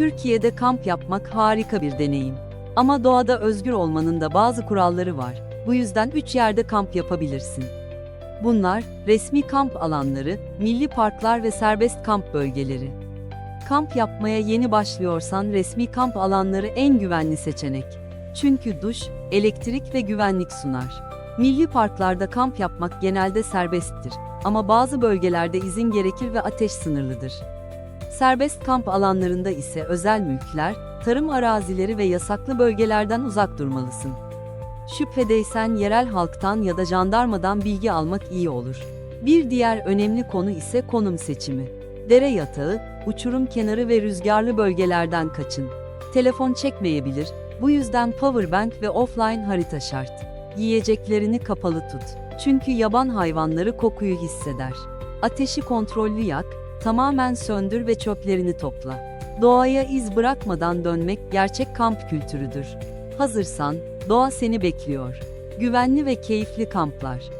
Türkiye'de kamp yapmak harika bir deneyim. Ama doğada özgür olmanın da bazı kuralları var. Bu yüzden 3 yerde kamp yapabilirsin. Bunlar, resmi kamp alanları, milli parklar ve serbest kamp bölgeleri. Kamp yapmaya yeni başlıyorsan resmi kamp alanları en güvenli seçenek. Çünkü duş, elektrik ve güvenlik sunar. Milli parklarda kamp yapmak genelde serbesttir ama bazı bölgelerde izin gerekir ve ateş sınırlıdır. Serbest kamp alanlarında ise özel mülkler, tarım arazileri ve yasaklı bölgelerden uzak durmalısın. Şüphedeysen yerel halktan ya da jandarmadan bilgi almak iyi olur. Bir diğer önemli konu ise konum seçimi. Dere yatağı, uçurum kenarı ve rüzgarlı bölgelerden kaçın. Telefon çekmeyebilir, bu yüzden powerbank ve offline harita şart. Yiyeceklerini kapalı tut. Çünkü yaban hayvanları kokuyu hisseder. Ateşi kontrollü yak, tamamen söndür ve çöplerini topla. Doğaya iz bırakmadan dönmek gerçek kamp kültürüdür. Hazırsan, doğa seni bekliyor. Güvenli ve keyifli kamplar.